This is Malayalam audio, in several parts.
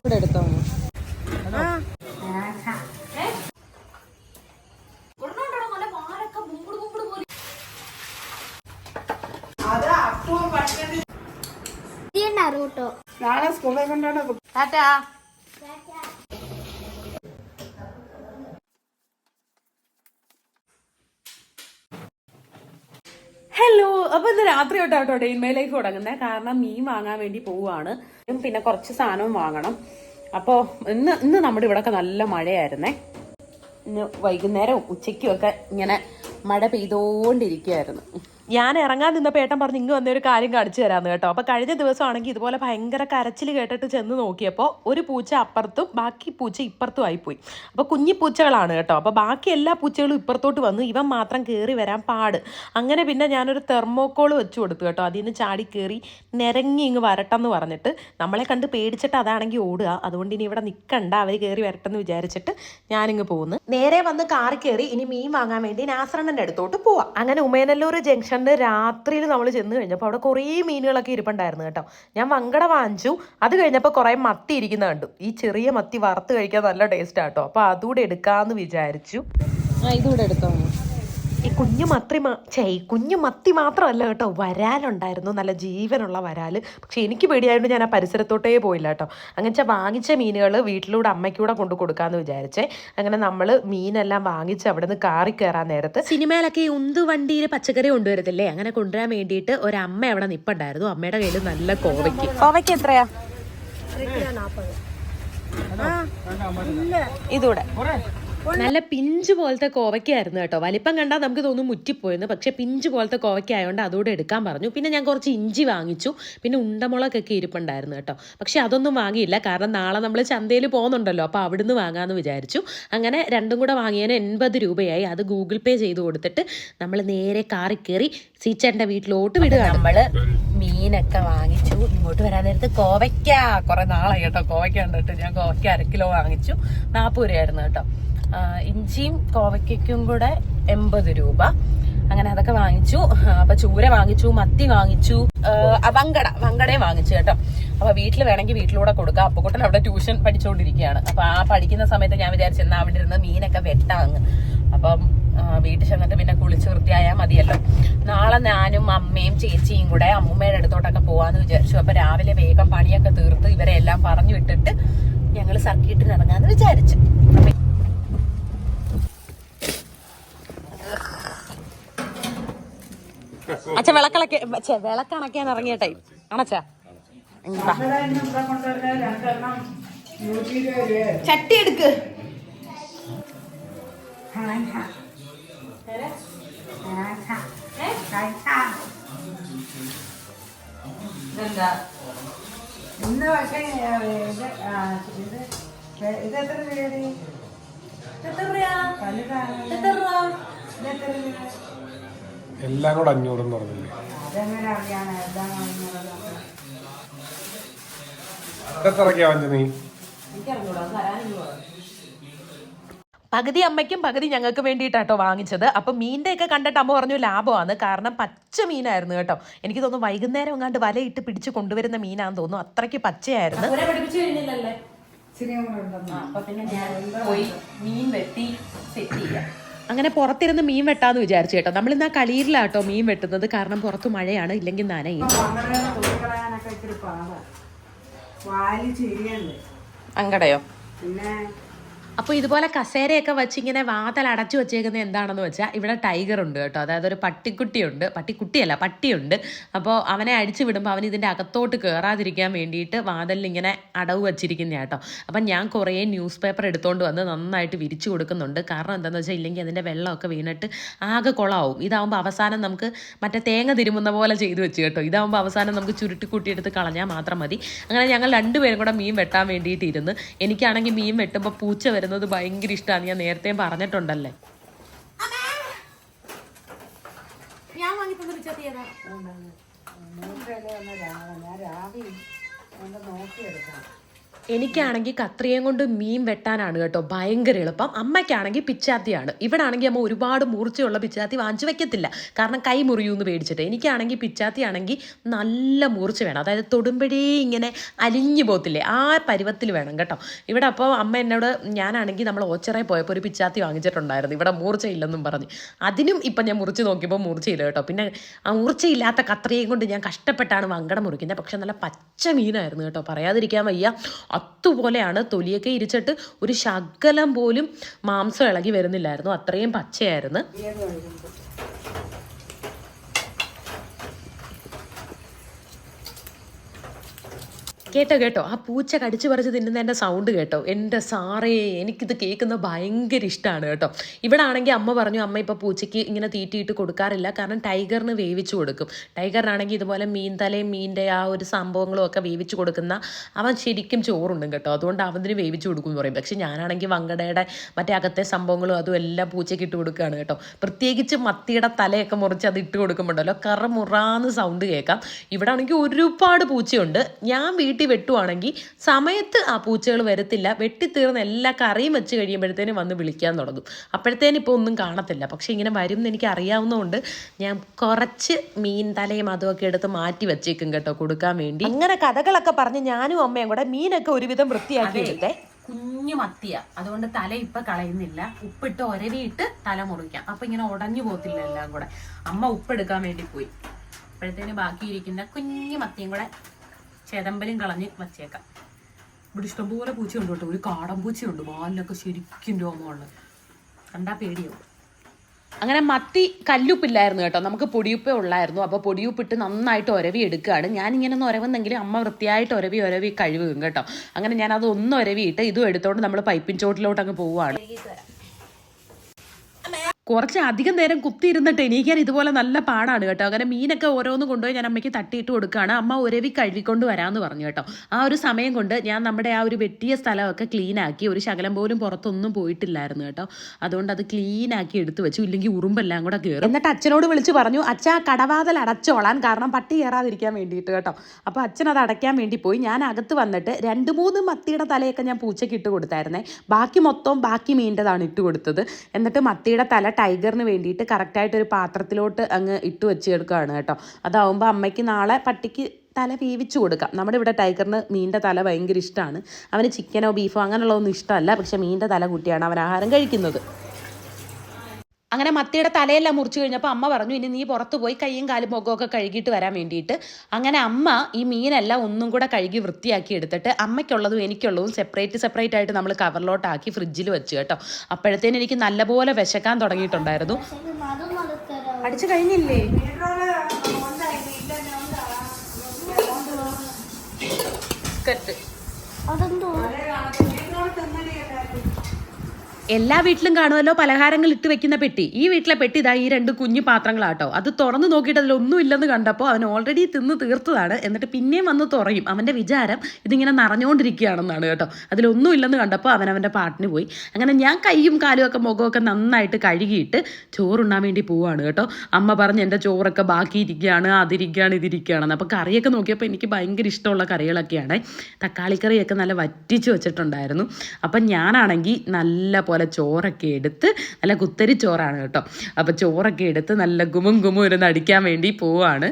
ഇവിടെ എടുത്തോ? റൂട്ടോ? നാളെ സ്കൂളിൽ കൊണ്ടാണ് ടാറ്റാ. ഹലോ അപ്പൊ ഇന്ന് രാത്രി തൊട്ടാട്ടോ ഡെയിൻമേ ലൈഫ് തുടങ്ങുന്നത് കാരണം മീൻ വാങ്ങാൻ വേണ്ടി പോവുകയാണ്. പിന്നെ കുറച്ച് സാധനവും വാങ്ങണം. അപ്പോൾ ഇന്ന് ഇന്ന് നമ്മുടെ ഇവിടെയൊക്കെ നല്ല മഴയായിരുന്നേ. ഇന്ന് വൈകുന്നേരവും ഉച്ചയ്ക്കും ഒക്കെ ഇങ്ങനെ മഴ പെയ്തോണ്ടിരിക്കുകയായിരുന്നു. ഞാൻ ഇറങ്ങാൻ നിന്നപ്പോൾ ഏട്ടൻ പറഞ്ഞ് ഇങ്ങ് വന്നൊരു കാര്യം കാണിച്ചു തരാമെന്ന് കേട്ടോ. അപ്പോൾ കഴിഞ്ഞ ദിവസമാണെങ്കിൽ ഇതുപോലെ ഭയങ്കര കരച്ചിൽ കേട്ടിട്ട് ചെന്ന് നോക്കിയപ്പോൾ ഒരു പൂച്ച അപ്പുറത്തും ബാക്കി പൂച്ച ഇപ്പുറത്തും ആയിപ്പോയി. അപ്പോൾ കുഞ്ഞി പൂച്ചകളാണ് കേട്ടോ. അപ്പോൾ ബാക്കി എല്ലാ പൂച്ചകളും ഇപ്പുറത്തോട്ട് വന്നു ഇവൻ മാത്രം കയറി വരാൻ പാട്. അങ്ങനെ പിന്നെ ഞാനൊരു തെർമോക്കോൾ വെച്ച് കൊടുത്തു കേട്ടോ. അതിൽ നിന്ന് ചാടി കയറി നിരങ്ങി ഇങ്ങ് വരട്ടെന്ന് പറഞ്ഞിട്ട് നമ്മളെ കണ്ട് പേടിച്ചിട്ട് അതാണെങ്കിൽ ഓടുക. അതുകൊണ്ട് ഇനി ഇവിടെ നിൽക്കണ്ട അവർ കയറി വരട്ടെന്ന് വിചാരിച്ചിട്ട് ഞാനിങ്ങ് പോകുന്നു നേരെ വന്ന് കാറി കയറി ഇനി മീൻ വാങ്ങാൻ വേണ്ടി നാസറണ്ണന്റെ അടുത്തോട്ട് പോവാം. അങ്ങനെ ഉമേനല്ലൂർ ജംഗ്ഷനിൽ രാത്രിയിൽ നമ്മൾ ചെന്ന് കഴിഞ്ഞപ്പോൾ അവിടെ കുറേ മീനുകളൊക്കെ ഇരിപ്പുണ്ടായിരുന്നു കേട്ടോ. ഞാൻ വങ്കട വാങ്ങിച്ചു. അത് കഴിഞ്ഞപ്പോൾ കുറേ മത്തി ഇരിക്കുന്ന കണ്ടു. ഈ ചെറിയ മത്തി വറുത്ത് കഴിക്കാൻ നല്ല ടേസ്റ്റ് ആട്ടോ അപ്പോൾ അതുകൂടെ എടുക്കാമെന്ന് വിചാരിച്ചു. ആ ഇതുകൂടെ എടുത്തോ. ഈ കുഞ്ഞു മത്തി മാ ചേ ഈ കുഞ്ഞു മത്തി മാത്രമല്ല കേട്ടോ വരാലുണ്ടായിരുന്നു നല്ല ജീവനുള്ള വരാൽ പക്ഷെ എനിക്ക് പേടിയായതുകൊണ്ട് ഞാൻ ആ പരിസരത്തോട്ടേ പോയില്ല കേട്ടോ. അങ്ങനെ വാങ്ങിച്ച മീനുകൾ വീട്ടിലൂടെ അമ്മയ്ക്കൂടെ കൊണ്ടു കൊടുക്കാമെന്ന് വിചാരിച്ചേ. അങ്ങനെ നമ്മൾ മീനെല്ലാം വാങ്ങിച്ച് അവിടെ നിന്ന് കാറി കയറാൻ നേരത്ത് സിനിമയിലൊക്കെ ഈ ഉന്തു വണ്ടിയിൽ പച്ചക്കറി കൊണ്ടുവരത്തില്ലേ? അങ്ങനെ കൊണ്ടുവരാൻ വേണ്ടിയിട്ട് ഒരമ്മ അവിടെ നിപ്പുണ്ടായിരുന്നു. അമ്മയുടെ കയ്യിൽ നല്ല കോവയ്ക്ക്. കോവയ്ക്ക് എത്രയാ? ഇതൂടെ. നല്ല പിഞ്ച് പോലത്തെ കോവയ്ക്കായിരുന്നു കേട്ടോ. വലിപ്പം കണ്ടാൽ നമുക്ക് തോന്നും മുറ്റിപ്പോയെന്ന്. പക്ഷെ പിഞ്ച് പോലത്തെ കോവയ്ക്ക ആയതുകൊണ്ട് അതോടെ എടുക്കാൻ പറഞ്ഞു. പിന്നെ ഞാൻ കുറച്ച് ഇഞ്ചി വാങ്ങിച്ചു. പിന്നെ ഉണ്ടമുളകൊക്കെ ഇരിപ്പുണ്ടായിരുന്നു കേട്ടോ. പക്ഷെ അതൊന്നും വാങ്ങിയില്ല. കാരണം നാളെ നമ്മൾ ചന്തയിൽ പോകുന്നുണ്ടല്ലോ. അപ്പോൾ അവിടുന്ന് വാങ്ങാമെന്ന് വിചാരിച്ചു. അങ്ങനെ രണ്ടും കൂടെ വാങ്ങിയതിന് എൺപത് രൂപയായി. അത് ഗൂഗിൾ പേ ചെയ്ത് കൊടുത്തിട്ട് നമ്മൾ നേരെ കാറി കയറി സീച്ചേട്ടന്റെ വീട്ടിലോട്ട് വിടുക നമ്മൾ മീനൊക്കെ വാങ്ങിച്ചു. ഇങ്ങോട്ട് വരാൻ നേരത്ത് കോവയ്ക്ക. കുറേ നാളായി കേട്ടോ. കോവയ്ക്ക കണ്ടിട്ട് ഞാൻ കോവയ്ക്ക അര കിലോ വാങ്ങിച്ചു. നാൽപ്പത് രൂപയായിരുന്നു കേട്ടോ. ഇഞ്ചിയും കോവയ്ക്കും കൂടെ എൺപത് രൂപ. അങ്ങനെ അതൊക്കെ വാങ്ങിച്ചു. അപ്പൊ ചൂര വാങ്ങിച്ചു മത്തി വാങ്ങിച്ചു വങ്കട വങ്കടയും വാങ്ങിച്ചു കേട്ടോ. അപ്പൊ വീട്ടിൽ വേണമെങ്കിൽ വീട്ടിലൂടെ കൊടുക്കാം. അപ്പുക്കുട്ടൻ അവിടെ ട്യൂഷൻ പഠിച്ചുകൊണ്ടിരിക്കുകയാണ് അപ്പൊ ആ പഠിക്കുന്ന സമയത്ത് ഞാൻ വിചാരിച്ചു എന്നാ അവിടെ ഇരുന്ന് മീനൊക്കെ വെട്ടാങ്ങ് അപ്പം വീട്ടിൽ ചെന്നിട്ട് പിന്നെ കുളിച്ച് വൃത്തിയായാൽ മതിയല്ലോ. നാളെ ഞാനും അമ്മയും ചേച്ചിയും കൂടെ അമ്മൂമ്മയുടെ അടുത്തോട്ടൊക്കെ പോവാന്ന് വിചാരിച്ചു. അപ്പൊ രാവിലെ വേഗം പണിയൊക്കെ തീർത്ത് ഇവരെ എല്ലാം പറഞ്ഞു വിട്ടിട്ട് ഞങ്ങൾ സർക്കിട്ടിന് ഇറങ്ങാന്ന് വിചാരിച്ചു. അച്ഛ വിളക്കിളക്കി വിളക്കണക്കാൻ ഇറങ്ങിയട്ടെ. അണച്ചാ രൂപ ചട്ടി എടുക്ക്. ഇന്ന് പക്ഷേ ഇത് എത്ര രൂപയാണ് വലുതാണ് ഇത് എത്ര രൂപ? എല്ലാം കൂടെ അഞ്ഞൂറ് എന്ന് പറഞ്ഞില്ലേ? പകുതി അമ്മയ്ക്കും പകുതി ഞങ്ങൾക്ക് വേണ്ടിയിട്ടാട്ടോ വാങ്ങിച്ചത്. അപ്പം മീന്റെ ഒക്കെ കണ്ടിട്ട് അമ്മ പറഞ്ഞു ലാഭമാണ്. കാരണം പച്ച മീനായിരുന്നു കേട്ടോ. എനിക്ക് തോന്നുന്നു വൈകുന്നേരം എങ്ങാണ്ട് വലയിട്ട് പിടിച്ച് കൊണ്ടുവരുന്ന മീനാന്ന് തോന്നുന്നു. അത്രയ്ക്ക് പച്ചയായിരുന്നു. പിന്നെ ഞാൻ പോയി മീൻ വെട്ടി സെറ്റ് ചെയ്യാം. അങ്ങനെ പുറത്തിരുന്ന് മീൻ വെട്ടാന്ന് വിചാരിച്ചു കേട്ടോ. നമ്മൾ ഇന്ന് ആ കളിയിലാട്ടോ മീൻ വെട്ടുന്നത്. കാരണം പുറത്ത് മഴയാണ്. ഇല്ലെങ്കിൽ നനയും അങ്കടയോ? പിന്നെ അപ്പോൾ ഇതുപോലെ കസേരയൊക്കെ വെച്ച് ഇങ്ങനെ വാതൽ അടച്ചു വെച്ചേക്കുന്നത് എന്താണെന്ന് വെച്ചാൽ ഇവിടെ ടൈഗർ ഉണ്ട് കേട്ടോ. അതായത് ഒരു പട്ടിക്കുട്ടിയുണ്ട് പട്ടിക്കുട്ടിയല്ല പട്ടിയുണ്ട്. അപ്പോൾ അവനെ അടിച്ചു വിടുമ്പോൾ അവൻ ഇതിന്റെ അകത്തോട്ട് കയറാതിരിക്കാൻ വേണ്ടിയിട്ട് വാതലിൽ ഇങ്ങനെ അടവ് വെച്ചിരിക്കുന്ന കേട്ടോ. അപ്പം ഞാൻ കുറേ ന്യൂസ് പേപ്പർ എടുത്തുകൊണ്ട് വന്ന് നന്നായിട്ട് വിരിച്ചു കൊടുക്കുന്നുണ്ട്. കാരണം എന്താണെന്ന് വെച്ചാൽ ഇല്ലെങ്കിൽ അതിന്റെ വെള്ളമൊക്കെ വീണിട്ട് ആകെ കുളമാവും ഇതാവുമ്പോൾ അവസാനം നമുക്ക് മറ്റേ തേങ്ങ തിരുമുന്ന പോലെ ചെയ്തു വെച്ച് കേട്ടോ. ഇതാവുമ്പോൾ അവസാനം നമുക്ക് ചുരുട്ടി കൂട്ടിയെടുത്ത് കളഞ്ഞാൽ മാത്രം മതി. അങ്ങനെ ഞങ്ങൾ രണ്ടുപേരും കൂടെ മീൻ വെട്ടാൻ വേണ്ടിയിട്ട് ഇരുന്ന് എനിക്കാണെങ്കിൽ മീൻ വെട്ടുമ്പോൾ പൂച്ച വരുന്നത് ഭയങ്കര ഇഷ്ടമാണ് ഞാൻ നേരത്തെ പറഞ്ഞിട്ടുണ്ടല്ലേ ഞാൻ വാങ്ങി രാവിലെ എനിക്കാണെങ്കിൽ കത്രിയം കൊണ്ട് മീൻ വെട്ടാനാണ് കേട്ടോ ഭയങ്കര എളുപ്പം. അമ്മയ്ക്കാണെങ്കിൽ പിച്ചാത്തിയാണ്. ഇവിടെ ആണെങ്കിൽ അമ്മ ഒരുപാട് മൂർച്ചയുള്ള പിച്ചാത്തി വാങ്ങിച്ചു വെക്കത്തില്ല. കാരണം കൈ മുറിയൂ എന്ന് പേടിച്ചിട്ട്. എനിക്കാണെങ്കിൽ പിച്ചാത്തി ആണെങ്കിൽ നല്ല മൂർച്ച വേണം. അതായത് തൊടുമ്പഴേ ഇങ്ങനെ അലിഞ്ഞു പോകത്തില്ലേ? ആ പരുവത്തിൽ വേണം കേട്ടോ. ഇവിടെ അപ്പോൾ അമ്മ എന്നോട് ഞാനാണെങ്കിൽ നമ്മൾ ഓച്ചറയിൽ പോയപ്പോൾ ഒരു പിച്ചാത്തി വാങ്ങിച്ചിട്ടുണ്ടായിരുന്നു. ഇവിടെ മൂർച്ചയില്ലെന്നും പറഞ്ഞ്. അതിനും ഇപ്പം ഞാൻ മുറിച്ച് നോക്കിയപ്പോൾ മൂർച്ചയില്ല കേട്ടോ. പിന്നെ ആ മൂർച്ചയില്ലാത്ത കത്രിയും കൊണ്ട് ഞാൻ കഷ്ടപ്പെട്ടാണ് വങ്കട മുറിക്കുന്നത്. പക്ഷെ നല്ല പച്ച മീനായിരുന്നു കേട്ടോ. പറയാതിരിക്കാൻ വയ്യ. അതുപോലെയാണ് തൊലിയൊക്കെ ഇരിച്ചിട്ട് ഒരു ശകലം പോലും മാംസം ഇളകി വരുന്നില്ലായിരുന്നു. അത്രയും പച്ചയായിരുന്നു. കേട്ടോ കേട്ടോ. ആ പൂച്ച കടിച്ചു പറിച്ച് തിന്നുന്നതിന്റെ സൗണ്ട് കേട്ടോ. എന്റെ സാറേ എനിക്കിത് കേൾക്കുന്നത് ഭയങ്കര ഇഷ്ടമാണ് കേട്ടോ. ഇവിടെ ആണെങ്കിൽ അമ്മ പറഞ്ഞു അമ്മ ഇപ്പോൾ പൂച്ചയ്ക്ക് ഇങ്ങനെ തീറ്റിയിട്ട് കൊടുക്കാറില്ല. കാരണം ടൈഗറിന് വേവിച്ച് കൊടുക്കും. ടൈഗറിനാണെങ്കിൽ ഇതുപോലെ മീൻ തലയും മീന്റെ ആ ഒരു സംഭവങ്ങളും ഒക്കെ വേവിച്ച് കൊടുക്കുന്ന അവൻ ശരിക്കും ചോറുണ്ടും കേട്ടോ. അതുകൊണ്ട് അവന് വേവിച്ച് കൊടുക്കും എന്ന് പറയും. പക്ഷെ ഞാനാണെങ്കിൽ വങ്കടയുടെ മറ്റേ അകത്തെ സംഭവങ്ങളും അതും എല്ലാം പൂച്ചയ്ക്ക് ഇട്ട് കൊടുക്കുകയാണ് കേട്ടോ. പ്രത്യേകിച്ച് മത്തിയുടെ തലയൊക്കെ മുറിച്ച് അത് ഇട്ട് കൊടുക്കുമ്പോണ്ടല്ലോ. കറ മുറാന്ന് സൗണ്ട് കേൾക്കാം. ഇവിടെ ആണെങ്കിൽ ഒരുപാട് പൂച്ചയുണ്ട്. ഞാൻ വീട്ടിൽ വെട്ടുവാണെങ്കിൽ സമയത്ത് ആ പൂച്ചകൾ വരത്തില്ല. വെട്ടിത്തീർന്ന് എല്ലാ കറിയും വെച്ച് കഴിയുമ്പോഴത്തേനും വന്ന് വിളിക്കാൻ തുടങ്ങും. അപ്പോഴത്തേനും ഇപ്പോൾ ഒന്നും കാണത്തില്ല. പക്ഷേ ഇങ്ങനെ വരും എന്ന് എനിക്ക് അറിയാവുന്നതുകൊണ്ട് ഞാൻ കുറച്ച് മീൻ തലയും അതുമൊക്കെ എടുത്ത് മാറ്റി വെച്ചേക്കും കേട്ടോ കൊടുക്കാൻ വേണ്ടി. അങ്ങനെ കഥകളൊക്കെ പറഞ്ഞ് ഞാനും അമ്മയും കൂടെ മീനൊക്കെ ഒരുവിധം വൃത്തിയാക്കി എടുത്തേ കുഞ്ഞു മത്തിയ. അതുകൊണ്ട് തല ഇപ്പൊ കളയുന്നില്ല. ഉപ്പിട്ട് ഒരവിയിട്ട് തല മുറിക്കാം. അപ്പൊ ഇങ്ങനെ ഉടഞ്ഞു പോകത്തില്ല എല്ലാം കൂടെ. അമ്മ ഉപ്പെടുക്കാൻ വേണ്ടി പോയി. അപ്പോഴത്തേന് ബാക്കിയിരിക്കുന്ന കുഞ്ഞു മത്തിയും കൂടെ ചേതമ്പലും കളഞ്ഞ് വച്ചേക്കാം. ഇവിടെ ഇഷ്ടംപോലെ പൂച്ചയുണ്ട് കേട്ടോ. ഒരു കാടൻ പൂച്ചയുണ്ട്. വാലിലൊക്കെ ശരിക്കും രോമമാണ് കണ്ടാ പേടിയാവും. അങ്ങനെ മത്തി കല്ലുപ്പില്ലായിരുന്നു കേട്ടോ. നമുക്ക് പൊടിയുപ്പേ ഉള്ളായിരുന്നു. അപ്പോൾ പൊടിയുപ്പിട്ട് നന്നായിട്ട് ഒരവി എടുക്കുകയാണ്. ഞാൻ ഇങ്ങനെ ഒന്ന് ഉരവുന്നെങ്കിൽ അമ്മ വൃത്തിയായിട്ട് ഒരവി ഒരവി കഴിവും കേട്ടോ. അങ്ങനെ ഞാൻ അത് ഒന്ന് ഒരവിയിട്ട് ഇതും എടുത്തോണ്ട് നമ്മൾ പൈപ്പിൻ ചോട്ടിലോട്ട് അങ്ങ് പോവുകയാണ്. കുറച്ച് അധികം നേരം കുത്തിയിരുന്നിട്ട് എനിക്കാൻ ഇതുപോലെ നല്ല പാടാണ് കേട്ടോ. അങ്ങനെ മീനൊക്കെ ഓരോന്ന് കൊണ്ടുപോയി ഞാൻ അമ്മയ്ക്ക് തട്ടിയിട്ട് കൊടുക്കുകയാണ്. അമ്മ ഒരവി കഴുകിക്കൊണ്ട് വരാമെന്ന് പറഞ്ഞു കേട്ടോ. ആ ഒരു സമയം കൊണ്ട് ഞാൻ നമ്മുടെ ആ ഒരു വെട്ടിയ സ്ഥലമൊക്കെ ക്ലീനാക്കി ഒരു ശകലം പോലും പുറത്തൊന്നും പോയിട്ടില്ലായിരുന്നു കേട്ടോ. അതുകൊണ്ട് അത് ക്ലീനാക്കി എടുത്തു വെച്ചു. ഇല്ലെങ്കിൽ ഉറുമ്പെല്ലാം കൂടെ കയറും എന്നിട്ട് അച്ഛനോട് വിളിച്ച് പറഞ്ഞു അച്ഛാ കടവാതൽ അടച്ചോളാൻ കാരണം പട്ടി കയറാതിരിക്കാൻ വേണ്ടിയിട്ട് കേട്ടോ. അപ്പോൾ അച്ഛൻ അത് അടയ്ക്കാൻ വേണ്ടി പോയി. ഞാൻ അകത്ത് വന്നിട്ട് രണ്ട് മൂന്ന് മത്തിയുടെ തലയൊക്കെ ഞാൻ പൂച്ചയ്ക്ക് ഇട്ട് കൊടുത്തായിരുന്നേ. ബാക്കി മൊത്തം ബാക്കി മീന്റെതാണ് ഇട്ട് കൊടുത്തത്. എന്നിട്ട് മത്തിയുടെ തല ടൈഗറിന് വേണ്ടിയിട്ട് കറക്റ്റായിട്ടൊരു പാത്രത്തിലോട്ട് അങ്ങ് ഇട്ട് വെച്ചെടുക്കുകയാണ് കേട്ടോ. അതാവുമ്പോൾ അമ്മയ്ക്ക് നാളെ പട്ടിക്ക് തല വേവിച്ച് കൊടുക്കാം. നമ്മുടെ ഇവിടെ ടൈഗറിന് മീന്റെ തല ഭയങ്കര ഇഷ്ടമാണ് അവന് ചിക്കനോ ബീഫോ അങ്ങനെയുള്ളതൊന്നും ഇഷ്ടമല്ല. പക്ഷേ മീന്റെ തല കൂട്ടിയാണ് അവൻ ആഹാരം കഴിക്കുന്നത്. അങ്ങനെ മത്തിയുടെ തലയെല്ലാം മുറിച്ചു കഴിഞ്ഞപ്പോൾ അമ്മ പറഞ്ഞു ഇനി നീ പുറത്തു പോയി കൈയും കാലും മുഖമൊക്കെ കഴുകിയിട്ട് വരാൻ വേണ്ടിയിട്ട്. അങ്ങനെ അമ്മ ഈ മീനെല്ലാം ഒന്നും കൂടെ കഴുകി വൃത്തിയാക്കി എടുത്തിട്ട് അമ്മയ്ക്കുള്ളതും എനിക്കുള്ളതും സെപ്പറേറ്റ് സെപ്പറേറ്റ് ആയിട്ട് നമ്മൾ കവറിലോട്ടാക്കി ഫ്രിഡ്ജിൽ വെച്ച് കേട്ടോ. അപ്പോഴത്തേനും എനിക്ക് നല്ലപോലെ വിശക്കാൻ തുടങ്ങിയിട്ടുണ്ടായിരുന്നു. അടിച്ചു കഴിഞ്ഞില്ലേ? ബിസ്ക്കറ്റ് എല്ലാ വീട്ടിലും കാണുമല്ലോ പലഹാരങ്ങൾ ഇട്ട് വെക്കുന്ന പെട്ടി. ഈ വീട്ടിലെ പെട്ടി ഇതാ ഈ രണ്ട് കുഞ്ഞു പാത്രങ്ങളാട്ടോ. അത് തുറന്നു നോക്കിയിട്ട് അതിലൊന്നും ഇല്ലെന്ന് കണ്ടപ്പോൾ അവൻ ഓൾറെഡി തിന്ന് തീർത്തതാണ്. എന്നിട്ട് പിന്നെയും വന്ന് തുറയും. അവന്റെ വിചാരം ഇതിങ്ങനെ നിറഞ്ഞുകൊണ്ടിരിക്കുകയാണെന്നാണ് കേട്ടോ. അതിലൊന്നും ഇല്ലെന്ന് കണ്ടപ്പോൾ അവൻ അവന്റെ പാട്ടിന് പോയി. അങ്ങനെ ഞാൻ കൈയും കാലും ഒക്കെ മുഖമൊക്കെ നന്നായിട്ട് കഴുകിയിട്ട് ചോറുണ്ണാൻ വേണ്ടി പോവാണ് കേട്ടോ. അമ്മ പറഞ്ഞ് എന്റെ ചോറൊക്കെ ബാക്കി ഇരിക്കുകയാണ് അതിരിക്കുകയാണ് ഇതിരിക്കുകയാണെന്ന്. അപ്പോൾ കറിയൊക്കെ നോക്കിയപ്പോൾ എനിക്ക് ഭയങ്കര ഇഷ്ടമുള്ള കറികളൊക്കെയാണ്. തക്കാളിക്കറിയൊക്കെ നല്ല വറ്റിച്ച് വെച്ചിട്ടുണ്ടായിരുന്നു. അപ്പം ഞാനാണെങ്കിൽ നല്ല പോലെ ചോറൊക്കെ എടുത്ത് നല്ല കുത്തരി ചോറാണ് കേട്ടോ. അപ്പോൾ ചോറൊക്കെ എടുത്ത് നല്ല ഗുമും ഗുമും ഇരുന്ന് അടിക്കാൻ വേണ്ടി പോവാണ്.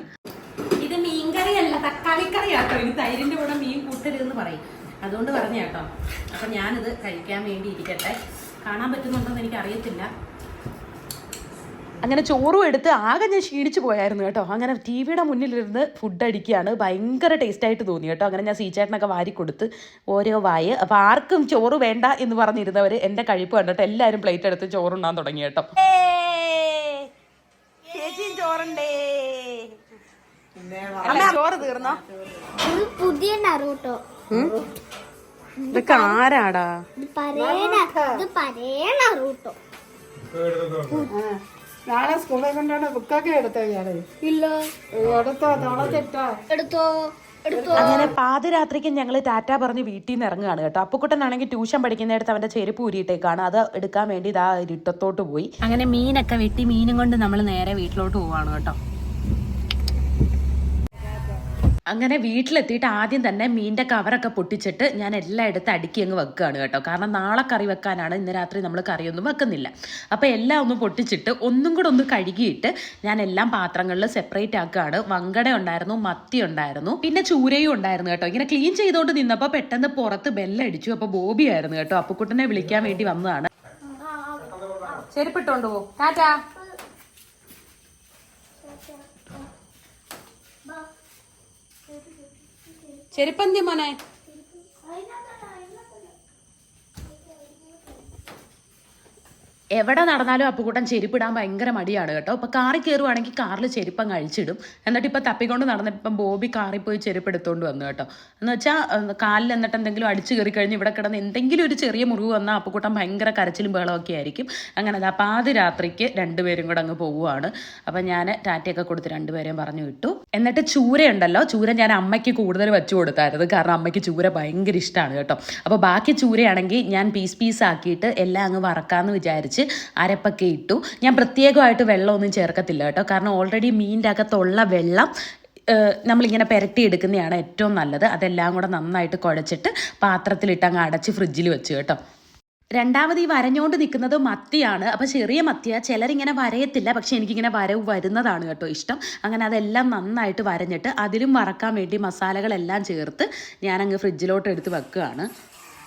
ഇത് മീൻകറിയല്ല തക്കാളി ആട്ടോ ഇനി തൈരിന്റെ കൂടെ മീൻ കൂട്ടരുതെന്ന് പറയും. അതുകൊണ്ട് പറഞ്ഞു കേട്ടോ. അപ്പം ഞാനിത് കഴിക്കാൻ വേണ്ടി ഇരിക്കട്ടെ. കാണാൻ പറ്റുന്നുണ്ടോന്ന് എനിക്ക് അറിയത്തില്ല അങ്ങനെ ചോറും എടുത്ത് ആകെ ഞാൻ ക്ഷീണിച്ചു പോയായിരുന്നു കേട്ടോ. അങ്ങനെ ടി വിയുടെ മുന്നിലിരുന്ന് ഫുഡ് അടിക്കുകയാണ്. ഭയങ്കര ടേസ്റ്റായിട്ട് തോന്നി കേട്ടോ. അങ്ങനെ ഞാൻ സീച്ചേട്ടനൊക്കെ വാരി കൊടുത്ത് ഓരോ വായ. അപ്പോൾ ആർക്കും ചോറ് വേണ്ട എന്ന് പറഞ്ഞിരുന്നവർ എന്റെ കഴിപ്പ് കണ്ടിട്ട് എല്ലാവരും പ്ലേറ്റ് എടുത്ത് ചോറുണ്ണാൻ തുടങ്ങി കേട്ടോ. ചോറ് തീർന്നോ? പുതിയ നറൂട്ടോ ഇതൊക്കെ ആരാടാ? ഇത് നാളെ സ്കൂളിൽ കൊണ്ടാണ് ബുക്കൊക്കെ എടുത്തോ ഇയാൾ? ഇല്ല. എടുത്തോ നാളെ തെറ്റോ? എടുത്തോ എടുത്തോ. അങ്ങനെ പാതിരാത്രിക്ക് ഞങ്ങൾ ടാറ്റ പറഞ്ഞ് വീട്ടിൽ നിന്ന് ഇറങ്ങുകയാണ് കേട്ടോ. അപ്പുക്കുട്ടനാണെങ്കിൽ ട്യൂഷൻ പഠിക്കുന്നിടത്ത് അവന്റെ ചെരുപ്പ് ഊരിയിട്ടേക്കാണ് അത് എടുക്കാൻ വേണ്ടി ഇതാ ഇരുട്ടത്തോട്ട് പോയി. അങ്ങനെ മീനൊക്കെ വെട്ടി മീനും കൊണ്ട് നമ്മൾ നേരെ വീട്ടിലോട്ട് പോവാണ് കേട്ടോ. അങ്ങനെ വീട്ടിലെത്തിയിട്ട് ആദ്യം തന്നെ മീന്റെ കവറൊക്കെ പൊട്ടിച്ചിട്ട് ഞാൻ എല്ലായിടത്തും അടുക്കി അങ്ങ് വെക്കുകയാണ് കേട്ടോ. കാരണം നാളെ കറി വെക്കാനാണ് ഇന്ന് രാത്രി നമ്മൾ കറിയൊന്നും വെക്കുന്നില്ല. അപ്പോൾ എല്ലാം ഒന്ന് പൊട്ടിച്ചിട്ട് ഒന്നും കൂടെ ഒന്ന് കഴുകിയിട്ട് ഞാൻ എല്ലാം പാത്രങ്ങളിൽ സെപ്പറേറ്റ് ആക്കുകയാണ്. വങ്കട ഉണ്ടായിരുന്നു മത്തി ഉണ്ടായിരുന്നു പിന്നെ ചൂരയും ഉണ്ടായിരുന്നു കേട്ടോ. ഇങ്ങനെ ക്ലീൻ ചെയ്തുകൊണ്ട് നിന്നപ്പോൾ പെട്ടെന്ന് പുറത്ത് ബെല്ലടിച്ചു. അപ്പോൾ ബോബി ആയിരുന്നു കേട്ടോ. അപ്പുക്കുട്ടനെ വിളിക്കാൻ വേണ്ടി വന്നതാണ്. ചെരുപ്പിട്ടോണ്ട് പോ. ചെരുപ്പന്തി മോനെ എവിടെ നടന്നാലും അപ്പുകൂട്ടൻ ചെരുപ്പിടാൻ ഭയങ്കര മടിയാണ് കേട്ടോ. ഇപ്പൊ കാറിൽ കയറുവാണെങ്കിൽ കാറിൽ ചെരുപ്പം കഴിച്ചിടും. എന്നിട്ട് ഇപ്പൊ തപ്പിക്കൊണ്ട് നടന്നിട്ട് ഇപ്പം ബോബി കാറിൽ പോയി ചെരുപ്പ് എടുത്തോണ്ട് വന്നു കേട്ടോ. എന്ന് വെച്ചാൽ കാലിൽ എന്നിട്ട് എന്തെങ്കിലും അടിച്ചു കയറി കഴിഞ്ഞ് ഇവിടെ കിടന്ന് എന്തെങ്കിലും ഒരു ചെറിയ മുറിവ് വന്നാൽ അപ്പുകൂട്ടൻ ഭയങ്കര കരച്ചിലും ബഹളമൊക്കെ ആയിരിക്കും. അങ്ങനെ അപ്പം ആ രാത്രിക്ക് രണ്ടുപേരും കൂടെ അങ്ങ് പോവുകയാണ് അപ്പം ഞാൻ ടാറ്റയൊക്കെ കൊടുത്ത് രണ്ടുപേരെയും പറഞ്ഞു വിട്ടു. എന്നിട്ട് ചൂരയുണ്ടല്ലോ ചൂര ഞാൻ അമ്മയ്ക്ക് കൂടുതൽ വെച്ചു കൊടുത്തായിരുന്നു. കാരണം അമ്മയ്ക്ക് ചൂര ഭയങ്കര ഇഷ്ടമാണ് കേട്ടോ. അപ്പോൾ ബാക്കി ചൂരയാണെങ്കിൽ ഞാൻ പീസ് പീസ് ആക്കിയിട്ട് എല്ലാം അങ്ങ് വറക്കാമെന്ന് വിചാരിച്ച് അരപ്പൊക്കെ ഇട്ടു. ഞാൻ പ്രത്യേകമായിട്ട് വെള്ളമൊന്നും ചേർക്കത്തില്ല കേട്ടോ. കാരണം ഓൾറെഡി മീനിന്റെ അകത്തുള്ള വെള്ളം നമ്മളിങ്ങനെ പുരട്ടി എടുക്കുന്നതാണ് ഏറ്റവും നല്ലത്. അതെല്ലാം കൂടെ നന്നായിട്ട് കുഴച്ചിട്ട് പാത്രത്തിലിട്ട് അങ്ങ് അടച്ച് ഫ്രിഡ്ജിൽ വെച്ച് കേട്ടോ. രണ്ടാമത് ഈ വരഞ്ഞോണ്ട് നിൽക്കുന്നത് മത്തിയാണ്. അപ്പോൾ ചെറിയ മത്തിയ. ചിലരിങ്ങനെ വരയത്തില്ല. പക്ഷെ എനിക്കിങ്ങനെ വരവ് വരുന്നതാണ് കേട്ടോ ഇഷ്ടം. അങ്ങനെ അതെല്ലാം നന്നായിട്ട് വരഞ്ഞിട്ട് അതിലും വറക്കാൻ വേണ്ടി മസാലകളെല്ലാം ചേർത്ത് ഞാനങ്ങ് ഫ്രിഡ്ജിലോട്ട് എടുത്ത് വെക്കുകയാണ്.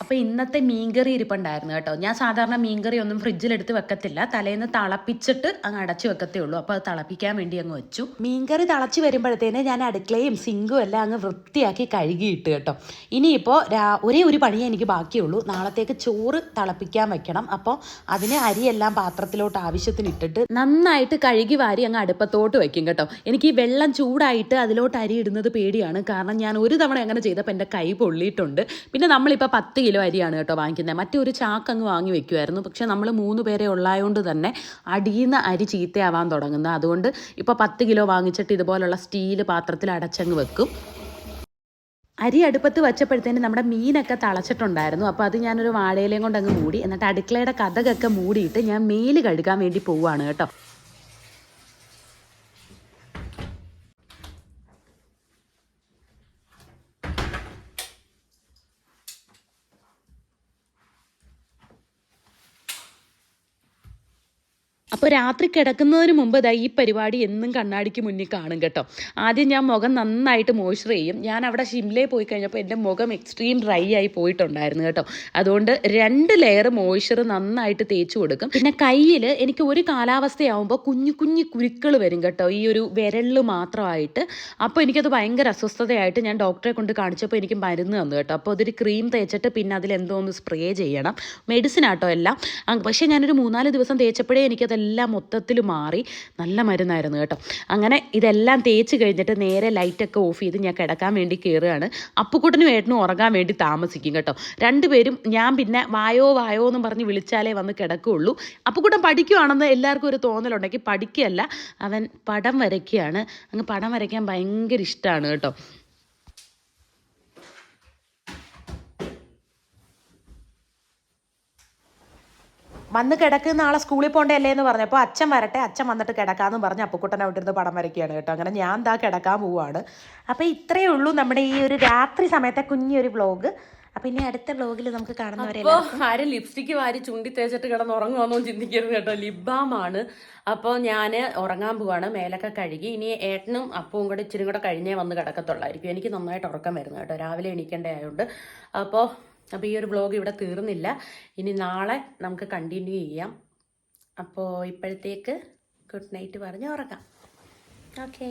അപ്പോൾ ഇന്നത്തെ മീൻകറി ഇരിപ്പുണ്ടായിരുന്നു കേട്ടോ. ഞാൻ സാധാരണ മീൻകറി ഒന്നും ഫ്രിഡ്ജിലെടുത്ത് വെക്കത്തില്ല. തലേന്ന് തിളപ്പിച്ചിട്ട് അങ്ങ് അടച്ചു വെക്കത്തേ ഉള്ളൂ. അപ്പോൾ അത് തിളപ്പിക്കാൻ വേണ്ടി അങ്ങ് വെച്ചു. മീൻകറി തിളച്ച് വരുമ്പോഴത്തേന് ഞാൻ അടുക്കളയും സിങ്കും എല്ലാം അങ്ങ് വൃത്തിയാക്കി കഴുകിയിട്ട് കേട്ടോ. ഇനിയിപ്പോൾ ഒരേ ഒരു പണിയേ എനിക്ക് ബാക്കിയുള്ളൂ. നാളത്തേക്ക് ചോറ് തിളപ്പിക്കാൻ വെക്കണം. അപ്പോൾ അതിന് അരിയെല്ലാം പാത്രത്തിലോട്ട് ആവശ്യത്തിന് ഇട്ടിട്ട് നന്നായിട്ട് കഴുകി വാരി അങ്ങ് അടുപ്പത്തോട്ട് വെക്കും കേട്ടോ. എനിക്ക് ഈ വെള്ളം ചൂടായിട്ട് അതിലോട്ട് അരി ഇടുന്നത് പേടിയാണ്. കാരണം ഞാൻ ഒരു തവണ അങ്ങനെ ചെയ്തപ്പോൾ എന്റെ കൈ പൊള്ളിയിട്ടുണ്ട്. പിന്നെ നമ്മളിപ്പോൾ പത്ത് കിലോ അരിയാണ് കേട്ടോ വാങ്ങിക്കുന്നത്. മറ്റൊരു ചാക്ക് അങ്ങ് വാങ്ങി വെക്കുമായിരുന്നു പക്ഷേ നമ്മൾ മൂന്ന് പേരെ ഉള്ളായതുകൊണ്ട് തന്നെ അടിയുന്ന അരി ചീത്തയാവാൻ തുടങ്ങുന്നത് അതുകൊണ്ട് ഇപ്പോൾ പത്ത് കിലോ വാങ്ങിച്ചിട്ട് ഇതുപോലുള്ള സ്റ്റീൽ പാത്രത്തിൽ അടച്ചങ്ങ് വെക്കും. അരി അടുപ്പത്ത് വച്ചപ്പോഴത്തേന് നമ്മുടെ മീനൊക്കെ തളച്ചിട്ടുണ്ടായിരുന്നു. അപ്പോൾ അത് ഞാനൊരു വാഴയിലയും കൊണ്ട് അങ്ങ് മൂടി എന്നിട്ട് അടുക്കളയുടെ കഥകൊക്കെ മൂടിയിട്ട് ഞാൻ മേൽ കഴുകാൻ വേണ്ടി പോവുകയാണ് കേട്ടോ. അപ്പോൾ രാത്രി കിടക്കുന്നതിന് മുമ്പ് ദാ ഈ പരിപാടി എന്നും കണ്ണാടിക്ക് മുന്നിൽ കാണും കേട്ടോ. ആദ്യം ഞാൻ മുഖം നന്നായിട്ട് മോയ്സ്ചർ ചെയ്യും. ഞാൻ അവിടെ ഷിംലയിൽ പോയി കഴിഞ്ഞപ്പോൾ എന്റെ മുഖം എക്സ്ട്രീം ഡ്രൈ ആയി പോയിട്ടുണ്ടായിരുന്നു കേട്ടോ. അതുകൊണ്ട് രണ്ട് ലെയർ മോയ്സ്ചർ നന്നായിട്ട് തേച്ച് കൊടുക്കും. പിന്നെ കയ്യിൽ എനിക്ക് ഒരു കാലാവസ്ഥയാവുമ്പോൾ കുഞ്ഞു കുഞ്ഞു കുരുക്കൾ വരും കേട്ടോ. ഈ ഒരു വിരലിൽ മാത്രമായിട്ട്. അപ്പോൾ എനിക്കത് ഭയങ്കര അസ്വസ്ഥതയായിട്ട് ഞാൻ ഡോക്ടറെ കൊണ്ട് കാണിച്ചപ്പോൾ എനിക്ക് മരുന്ന് തന്നു കേട്ടോ. അപ്പോൾ അതൊരു ക്രീം തേച്ചിട്ട് പിന്നെ അതിൽ എന്തോ ഒന്ന് സ്പ്രേ ചെയ്യണം. മെഡിസിൻ ആട്ടോ എല്ലാം. പക്ഷേ ഞാനൊരു മൂന്നാൽ ദിവസം തേച്ചപ്പോഴേ എനിക്കതെല്ലാം മൊത്തത്തിൽ മാറി. നല്ല മരുന്നായിരുന്നു കേട്ടോ. അങ്ങനെ ഇതെല്ലാം തേച്ച് കഴിഞ്ഞിട്ട് നേരെ ലൈറ്റൊക്കെ ഓഫ് ചെയ്ത് ഞാൻ കിടക്കാൻ വേണ്ടി കയറുകയാണ് അപ്പുക്കുട്ടനും ഏട്ടനും ഉറങ്ങാൻ വേണ്ടി താമസിക്കും കേട്ടോ. രണ്ടുപേരും ഞാൻ പിന്നെ വായോ വായോ എന്ന് പറഞ്ഞ് വിളിച്ചാലേ വന്ന് കിടക്കുകയുള്ളൂ. അപ്പുക്കുട്ടൻ പഠിക്കുവാണെന്ന് എല്ലാവർക്കും ഒരു തോന്നലുണ്ടെങ്കിൽ പഠിക്കുകയല്ല. അവൻ പടം വരയ്ക്കുകയാണ്. അങ്ങ് പടം വരയ്ക്കാൻ ഭയങ്കര ഇഷ്ടമാണ് കേട്ടോ. വന്ന് കിടക്കുന്ന ആളെ സ്കൂളിൽ പോകണ്ടല്ലേ എന്ന് പറഞ്ഞപ്പോൾ അച്ഛൻ വരട്ടെ അച്ഛൻ വന്നിട്ട് കിടക്കാമെന്ന് പറഞ്ഞ്. അപ്പുക്കുട്ടൻ അവിടെ ഇരുന്ന് പടം വരയ്ക്കുകയാണ് കേട്ടോ. അങ്ങനെ ഞാൻ എന്താ കിടക്കാൻ പോവുകയാണ് അപ്പോൾ ഇത്രയേ ഉള്ളൂ നമ്മുടെ ഈ ഒരു രാത്രി സമയത്തെ കുഞ്ഞൊരു വ്ലോഗ്. അപ്പൊ ഇനി അടുത്ത വ്ലോഗിൽ നമുക്ക് കാണുന്നവരെ അപ്പോൾ ആരും ലിപ്സ്റ്റിക്ക് വാരി ചുണ്ടി തേച്ചിട്ട് കിടന്ന് ഉറങ്ങുവാന്നോ ചിന്തിക്കരുത് കേട്ടോ. ലിബാമാണ്. അപ്പോൾ ഞാൻ ഉറങ്ങാൻ പോവാണ്. മേലൊക്കെ കഴുകി ഇനി ഏട്ടനും അപ്പവും കൂടെ ഇച്ചിരി കൂടെ കഴിഞ്ഞേ വന്ന് കിടക്കത്തുള്ളായിരിക്കും. എനിക്ക് നന്നായിട്ട് ഉറക്കം വരുന്നു കേട്ടോ. രാവിലെ എണീക്കേണ്ട ആയതുകൊണ്ട് അപ്പോൾ അപ്പോൾ ഈ ഒരു വ്ലോഗ് ഇവിടെ തീർന്നില്ല. ഇനി നാളെ നമുക്ക് കണ്ടിന്യൂ ചെയ്യാം. അപ്പോൾ ഇപ്പോഴത്തേക്ക് ഗുഡ് നൈറ്റ് പറഞ്ഞ് ഉറക്കാം. ഓക്കേ